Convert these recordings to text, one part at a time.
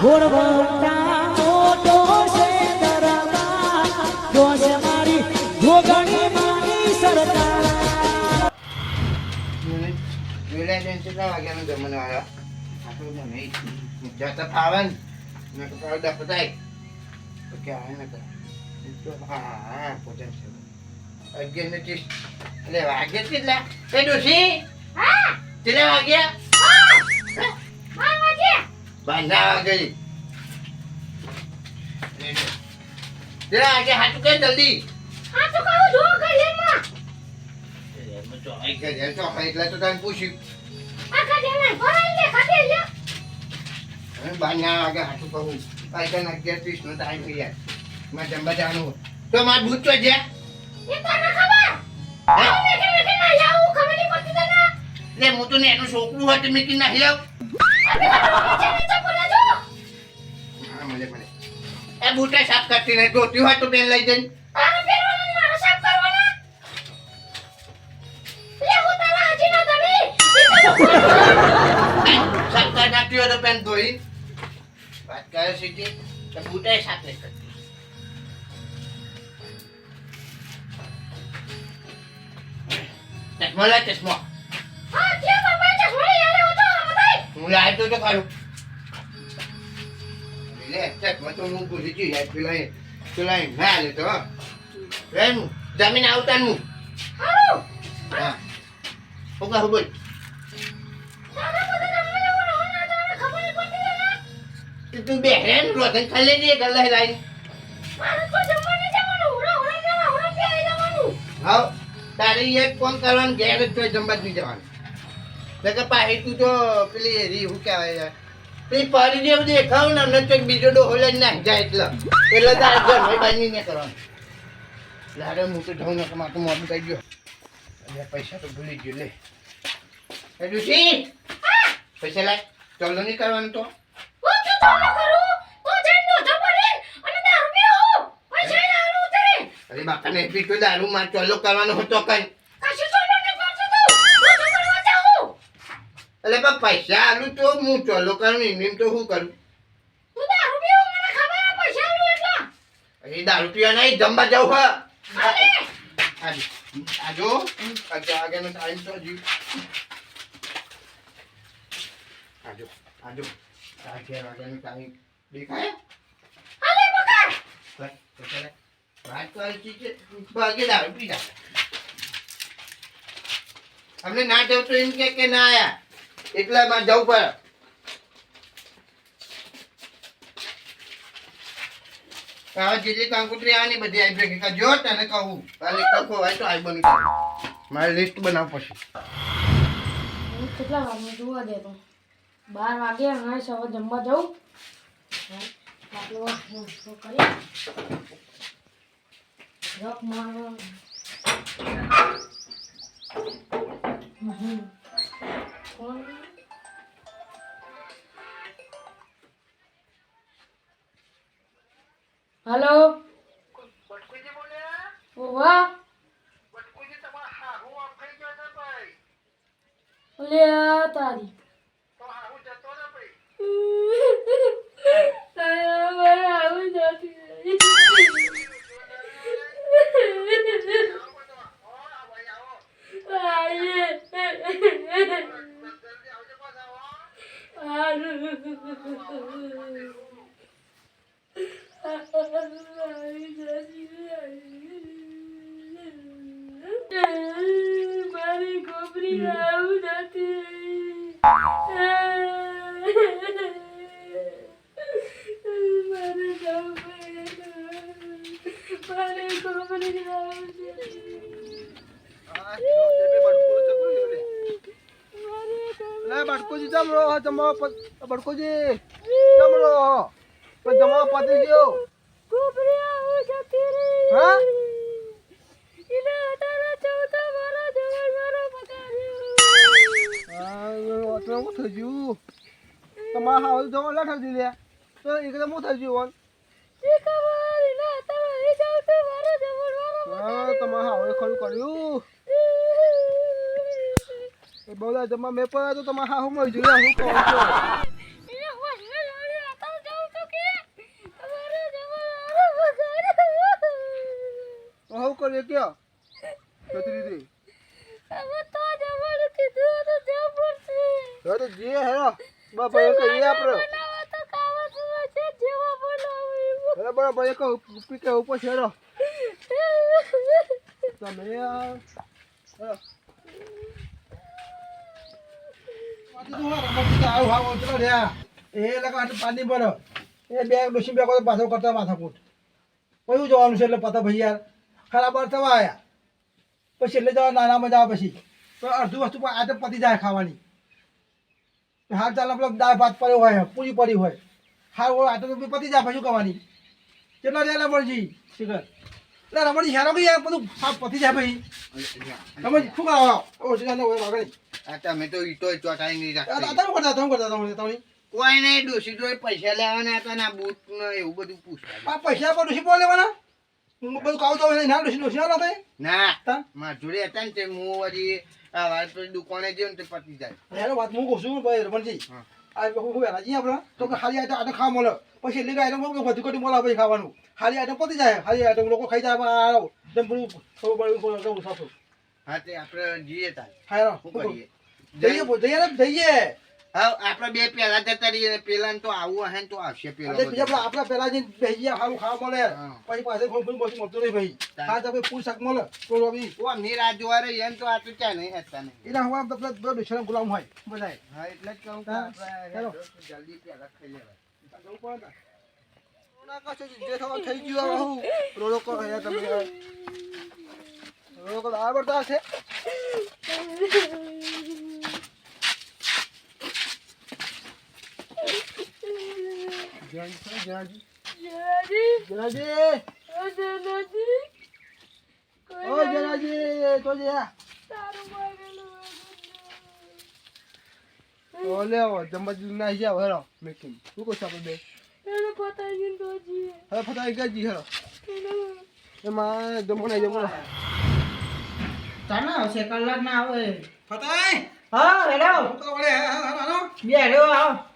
ઘોડવંટા મોટો છે દરબાર જોશ મારી જોગણી માની સરકાર વેલા જઈને કેટલા વાગ્યાનું વાગ્યા બાંધા વાગે કેટલા વાગે હાથું કઈ જલ્દી. એમાં. તો આઈ ગયા તો એટલે તો તને પૂછ્યું. હવે બાંધા વાગે હાથું કહું. પાછળ અગિયાર ત્રીસ નો ટાઈમ થઈ જાય. મારે જમવા જવાનું તો મારે ભૂત તો એટલે હું તો ને એનું છોકરું હોય તો મેં મળે મળે એ બૂટા સાફ કરતી નહીં ધોતી હોય તો બેન લઈ જઈને. સાફ કરી નાખતી હોય તો પેન ધોઈ. વાત કરે કે તો બૂટા સાફ નહીં કરતી. ચશ્મા લા ચશ્મા. હું લાવતો તો ખરું લે ચશ્મા તો હું ભૂલી ગઈ યાર પેલા એ- પેલા એ ના હો. એમ જમીન આવતાનું હા. હું. કહું બોલ. તું- તું બે હેન રોધન ખાલી દે ગલ્લા લાઈન. હા તારે એક ફોન કરવાનું ઘેર જ તો જમવા જ નહીં જવાનું. કે પાછી તું તો પેલી હેરી શું કહેવાય યાર? પેલી પાડી દે બધી દેખાવ ને અમને તો બીજો ડોહો લઈને નાખી જાય એટલે. એટલે તાર ઘર બાંધી ને કરવાનું. લારે હું તો જાઉં ને મારું મોડું થઈ ગયો. એટલે પૈસા તો ભૂલી ગયો લે. એ ડુસી પૈસા લાય. ચાલો નહીં કરવાનું તો. અરે બાપા ને પીટું દારૂ માં ચોલો કરવાનો હતો કઈ. એટલે પણ પૈસા આલું તો હું ચોલો કરું એમ તો શું કરું? એ દારૂ પીવા નહીં જમવા જાવ હા. આજો વાગ્યાનો ટાઈમ તો હજી. આજો આજો અગિયાર વાગ્યાનો ટાઈમ દેખાય. વાત કરી છે. ભાગે દારૂ પી અમને ના જવું તો એમ કે કે ના આયા. એટલા માં જવું પડે. હવે જેટલી કંકુતરી આવે બધી આવી ભેગી. તને કહું મારે લિસ્ટ બનાવ કેટલા વાગે જોવા દે તો? બાર વાગે અને સવારે જમવા જવું? હલો. ઓવા લે આ તારી. નથી. મારી ગોબરી આવું નથી. મારે જવું મારે ગોબરી આવું લે બડકુજી જમરો હો જમો બડકુજી જમરો પણ જમો પતી ગયો. ગોબરી આવું જતી રહી. હા? એને અઢારે ચૌદા મારા જવાન મારો પગાર્યો આ તો હું થઈ ગયું? તમારા હાવ જમો લા થઈ લે તો એકદમ હું થઈ ગયું હા તમારા હાવે ખરું કર્યું. એ બોલા જમા મેં પણ તો તમારા હાવ મળી જોયા હું કહું છું એને હોશ મેં લાવ્યો અતારે જાઉં એ કયો જતી રીતે હવે તો જવાનું કીધું તો જવું પડશે તો જે હે બાપા એ કહીએ આપણે તો ખાવા સુવા છે જેવા અરે બરાબર એક ઉપી કે ઉપર છેડો તમે પાણી ભરો. એ બે મશીન બે પાછો કરતા માથાકૂટ. કયું જવાનું છે એટલે પતા ભાઈ યાર ખરાબ અર્થ થવા આવ્યા પછી એટલે જવા નાનામાં જવા પછી. તો અડધું વસ્તુ પણ આજે પતી જાય ખાવાની. હાલ ચાલ આપણે દાળ ભાત પડ્યો હોય પૂરી પડી હોય. હાલ હોય આટલું તો પતી જાય પછી કરવાની? કેટલા રહ્યા રમણજી? શિખર. એટલે રમણજી હેરો કે યાર બધું સાફ પતી જાય ભાઈ રમણજી શું કરો? ઓ શિખર ને આગળ. આ તમે તો ઈટો ચોટાઈ નહીં રાખતા. તમે કરતા તમે કરતા તમે તમે. કોઈ નહીં ડોસી તો પૈસા લેવાના હતા ને આ બૂટ ને એવું બધું પૂછવા પૈસા પર ડોસી લેવાના? બધું કાવ તો ના ડોસી ડોસી થાય ના તા? મજૂરી હતા ને તે હું વળી આ વાર તો દુકાને ગયો તે પતી જાય. હેરો વાત હું કહું છું ભાઈ રમણજી. આ હું હું રાજી આપણે? તો કે ખાલી આઈટમ આટમ ખાવા મળે. પછી એટલે કટી ખાવાનું. ખાલી આઈટમ પતી જાય. ખાલી આઈટમ લોકો ખાઈ જાય આ જેમ બધું ખબર પડે કેવું સાચું હા તે આપણે જઈએ તાર. હા જઈએ જઈએ જઈએ. હા આપણે બે પેલા જતા રહીએ પેલા તો આવું હે તો આવશે પેલો એટલે જઈને બેસી સારું ખાવા મળે. પછી પાસે વસ્તુ મળતું નહીં ભાઈ. હા તમે ફૂલ શાક મળે. તો અભી તો અમને જોવા ને તો આ તો ક્યાં નહીં. હતા નહીં એના હવા બધા બધા દુશ્મન ગુલામ હોય. બધાય. હા એટલે જ કહું કે હા, આપણે ચાલો. જલ્દી પેલા ખાઈ લેવાય. જવું પડે ને. કોના જે થવા થઈ ગયું હું રોડો કરો હે તમે. રોડો કો આ બરતા છે જણાજી જણાજી જણાજી ઓ જણાજી તો જે ઓ લેવો જમવા ના જાવ હેરો મેકિંગ શું કહો છો આપણે બે હવે ફટાઈ ગઈ હેરો એમાં નહીં જમવા ચાલો આવશે કલાક ના આવે. ફટાઈ હા હેલો. કરવા વળે? હા, હા, હા, હા. બે રહ્યો આવો.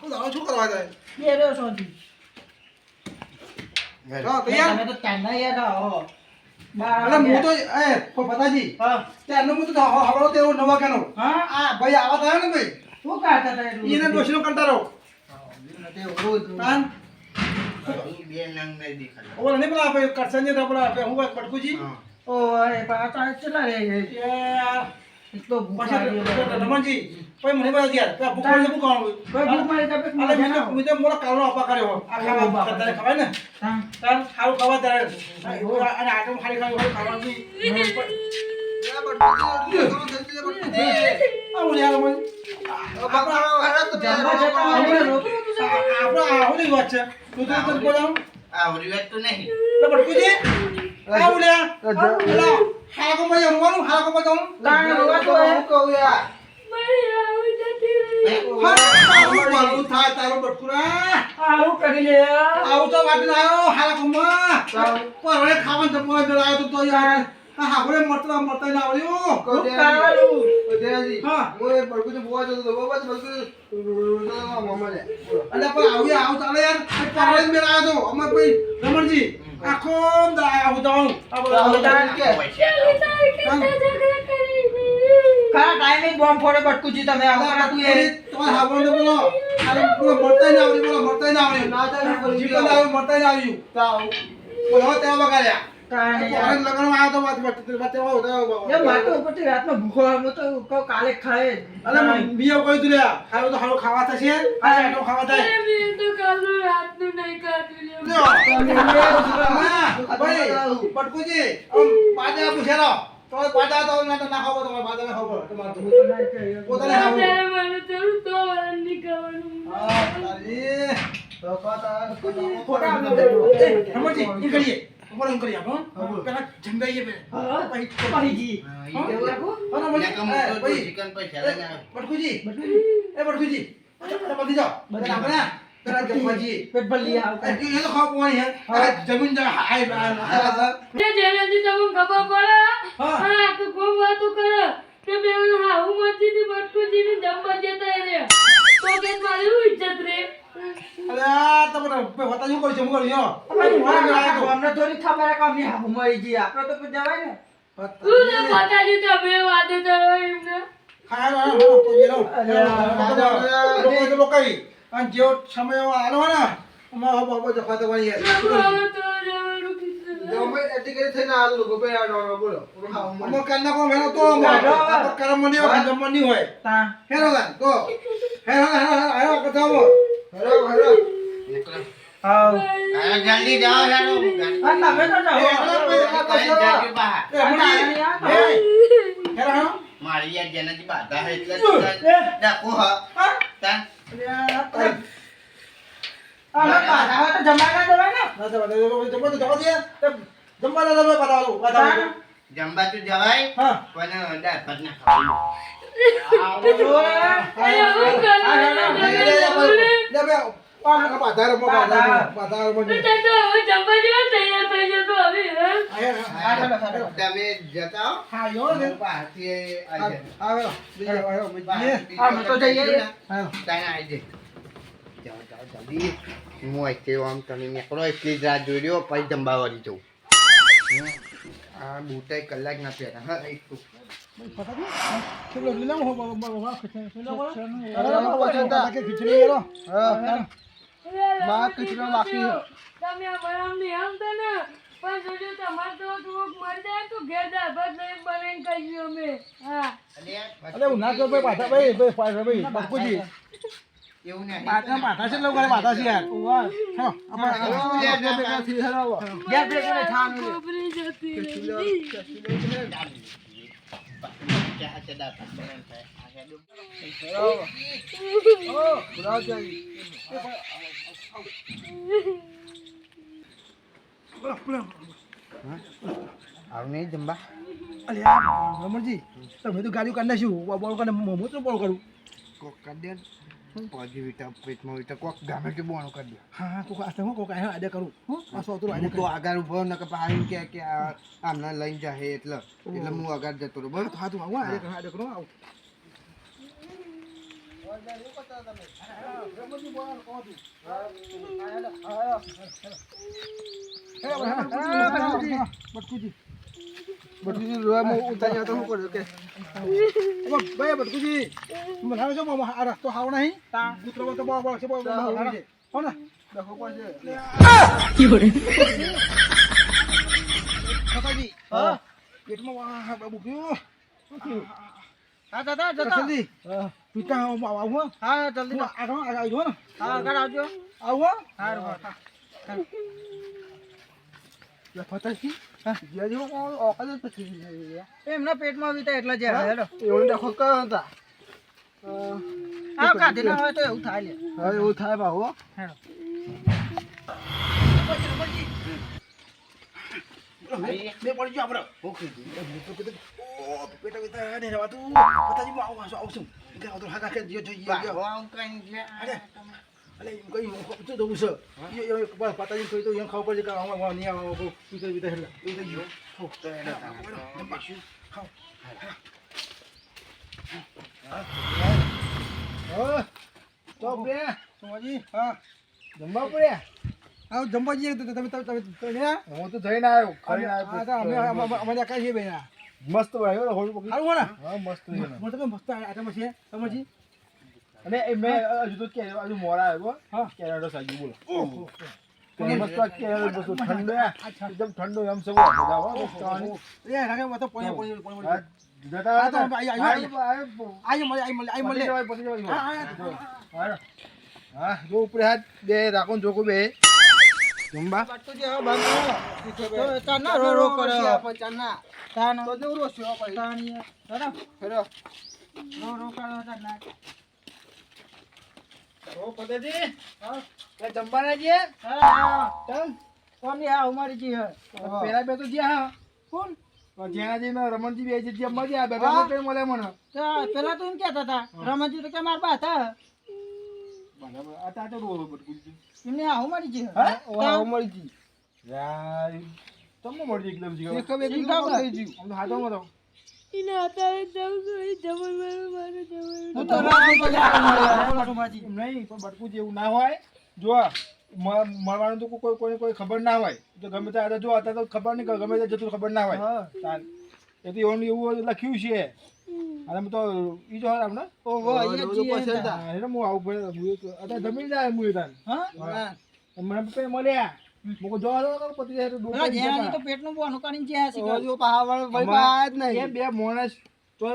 આખું દાડો શું કરવા જાય? બે રહ્યો સોજી હા તૈયાર? તમે તો ચાંદા યાર આવો. અરે હું તો એ ફટાજી હા. ત્યારનો હું તો હવળો તેવો નવા કેનો. હા આ. ભાઈ આવા થયો ને ભાઈ? શું કરતા હતા એટલું? એને ડોશીનો. ઓલા નહીં પેલા આપણે હું પટકુજી? હા. ઓય પાછા કેટલા રે યાર એટલો ભૂખ લાગ્યો. રમણજી પછી મને બધા યાર. પેલા ભૂખ લાગે શું કરવાનું કોઈ ભૂખ મારી તબિયત અરે માં મેં તો મેં તો મોટો કારણો આ ખાવા કરતા ખવાય ને? હા. તાન ખાવા ત્યારે અને આટમ ખાલી ખાલી હોય ખાવાનું. આવું યાર મને જમવા જતા આપણે રોકી આપણો આવું નહીં વાત તો નહીં. આવું હાકો માં જવાનું હાકો માં જવાનું કાંઈ રોવાતું હોય? કહું યાર. હા તારું મારું થાય તારું બટકુરા આવું કરી લે આવું તો વાત ના આવ્યો હાકો માં પર હવે ખાવાનું જમવા જો આવ્યો તો તો યાર. હા હા હવે મરતા મરતા ના આવ્યું શું કરવાનું? હા. હું બળકુજી બોવા જતો હતો. બાબા બળકુજી મામા લે અલે પણ આવું યાર, આવું ચાલે યાર જ મેળ આવ્યો તો. અમાર ભાઈ રમણજી આખો દાય આવું તો આવું આવું તાર કે? ખરા ટાઈમે બોમ્બ ફોડે બટકુજી તમે આવું કરાતું એ તમારે હાવડને બોલો અરે બોલો મળતાય ના આવડી બોલો મળતાય ના આવડી ના બોલો, જીવન આવ્યું મરતા ના આવ્યું તાવ બોલો હવે તેવા નહીં. લગ્નમાં આવ્યો તો વાત રાતનો ભૂખો હોય, તો કાલે ખાય અરે બીજો કોઈ તું લ્યા તો સારું ખાવા થશે? આ આટો ખાવા થાય. હા, ભાઈ પટકુજી પાજા પૂછેલો તો પાજા તો ના ના ખાવો તમારે પાજા ના ખાવો તમારે હું તો નહીં કહ્યું. પોતાને હા તારી. ખોટા આપણે એ, ઈ કરીએ. ઉપર આપણે, હો? પેલા જંગાઈએ બે. હા, પછી પડી ગઈ. હા, ઈ એવું તો- રાખું? એ, તો ભાઈ, ચિકન પૈસા લઈને બટકુજી, બટકુજી, એ બટકુજી. અરે, બધી જાઓ. પેલા આપણે, પેલા જમવાજી. પેટ ભરી આવ. એ, એ તો ખાવા પીવાની હે. જમીન જગા હાય બા- હાય બા. અરે, આ તો પણ વતા શું કરું છું હું કરું યો અમારી હું આખા આવ્યો તો. અમને થોડી ખબર કે અમને હામું ગયા. આપણે તો કોઈ જવાય ને. તું ને માતાજી તમે વાદે તો એમને હા, હા, તો જેલો લોકો તો લોકો ઈ. અને જેવો સમય આનો ને અમારો બાબો જફા તો. મારું કીધું ગમે એટલી કરી થઈને આ લોકો બે આ બોલો હા, મને. અમો કાનના કોમ હેરો તો અમો. આ તો કરમની હોય જમવા ની હોય. હેરો તો હેરો હેરો હેરો હેરો કથા અમો. હેરો, હેરો. હા, જલ્દી જાઓ હેરો. તમે તો જાઓ. મારી યાર જેનાથી બાધા હે એટલે. હા? જમવા તો જવાય હા. પણ દાળ ના ખાવાનું. આ બાધાર મો બાધાર બાધાર મો તો તો હવે જમવા જેવા તૈયાર થઈ જતો હવે તમે જતા હા. યો ને. હું બહારથી આવી બીજો આયો બીજો. બીજા અમે જઈએ. જઈએ તાને આવી જાય. જાઓ, જાઓ, જલ્દી. હું અહીંથી આમ તમે નીકળો એટલી જ રાત જોઈ રહ્યો પછી જમવા વળી જવું આ બુટાઈ કલાક ના પહેરા હા એક તો. ચલો લીલા હો બાબા બાબા ખીચડી. લો કે ખીચડી લો હા. બા કચરો બાકી છે. તમે આ બરામની આમ તો ને પણ જોજો તમારે તો થોડુંક મળી જાય તો ઘેર દાળ ભાત લઈને બનાવીને અમે. હા. અરે હું ના ભાઈ બાધા ભાઈ ભાઈ પાછળ ભાઈ બાપુજી એવું નહીં. પાછા પાછા છે લોકો પાછા છે યાર. હા આપણે ભેગા થી ઘેર ભેગું નહીં ખાવાનું લે. ખબરી જતી રહી. ચા છે દાળ ભાત બનાવીને ખાય. આ હેડો. બોલાવ જાય બોલો બોલો આવું નહીં જમવા અલ્યા રમણજી તમે તો ગાડીઓ કાઢી નાખ્યું બોલ કાઢે મોમો તો બોલ કરું કોક કરી દે ને. પોજી વિટા પેટમાં વિટા કોક ગામે કે બોણું કરી દે હા હા કોક આ હું કોક આયા આડે કરું હું આ સોતરું આડે હું તો આગળ ઊભો ન કે પાછું કે કે આ આમને લઈને જાહે એટલે એટલે હું આગળ જતો રહું બરાબર હા તું આવું આડે કરું આડે કરું આવું બટકુજી રોયામાં ઉતારી જતો શું કર્યો કે ભાઈ બટકુજી મને આવે મામા આ રસ્તો હાવ નહીં કૂતરો તો બહુ બહુ છે બહુ હો. ને દેખો પડશે કાકાજી હા પેટમાં ગયો હા, દાદા જતા. જલ્દી પિતા આવું હો જલ્દી આગળ આવજો ને હા, આગળ આવજો. આવું. હો એમના પેટમાં વિતા એટલે જ હેડો. એવું દેખો કયો હતા. આ કાઢી ના હોય તો એવું થાય લે. હવે એવું થાય બાબુ હો. બે પડી ગયો આપણે હું કીધું ઓ પેટા પેટા ને રવા તું ફતાજી હું આવું આવું છું કે તો હાકા કે જો જો જો બાબો આવું કઈ છે. અલે એમ કઈ હું તો છે બસ કઈ તો એમ ખાવ કે નહીં આવો એ તો જો હો તો એને. હા તો બે સોમાજી હા જમવા પડ્યા આવ જમવા જઈએ તો તમે તમે તમે તમે હું તો જઈને આવ્યો ખાઈને આ તો અમે આવ્યો અમે અમે કાઈ છે બેના. મસ્ત આવ્યો હોળી પકડી. ને? હા મસ્ત છે ને. મને તો મસ્ત આટમ છે સમજી અને એ મેં હજુ તો કે હજુ મોરા આવ્યો હા. કેનેડો સાજી બોલો. ઓહો. મસ્ત કેનેડો મસ્ત ઠંડો એકદમ ઠંડો એમ સવો મજા હો. એ રાગે મત પોયા પોયા હા, જતા આ તો આઈ- આઈ- આઈ- મળે આઈ મળે આઈ મળે. હા, હા, હા. હા જો ઉપર હાથ બે રાખો ને જોકો બે. તો ચારના રો રો કરો. ચારના. તો દેવરો છે આ ભાઈ ચારની. હેડો. હેરો રો રો કરો ચારના. ઓ પતેજી હા એ હા, કોની આ ઉમારી જી હે. પેલા બે તો કોણ? જેનાજી ને રમણજી બે જે જમવા ગયા બે મળે મને પેલા તો એમ કહેતા હતા રમણજી તો કે મારા બા હતા બરાબર રાતનું હોય જો મળવાનું તો કોઈ કોઈ કોઈ ખબર ના હોય તો ગમે ત્યાં જો અત્યારે તો ખબર નહીં ગમે ત્યાં જતું ખબર ના હોય. એ તો એવું લખ્યું છે હું તો ઈ જો આપણે ઓહો પસંદ તા. હા, એટલે હું આવું પડે. હું એક- અત્યારે જમી જાય હું એ તાન હા? હા. મને પપ્પા મળ્યા? મુકો દો તો પતિ જાય તો જેનાથી જતા. તો પેટનું બોનું કરીને જ્યાં છે હજુ પહાડ વળી પાયા જ એ નહીં. બે માણસ તો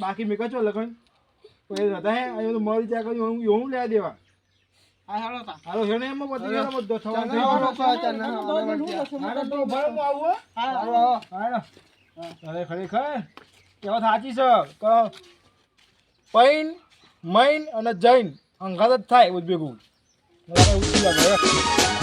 બાકી મેં છો લગન. તો એ હતા હે અહીં તો મરી જાય કઈ એવું એવું લેવા દેવા? હા હેડો તા. હાલો ને એમાં પતિ ગયો બધો થવા ચાલો. હાલો તો હું આવું હો. હા આવો. હાલો. અરે ખરેખર. એ વાત સાચી છે કે પૈન, મૈન અને જૈન અંગાત જ થાય બધું ભેગું એવું લાગે.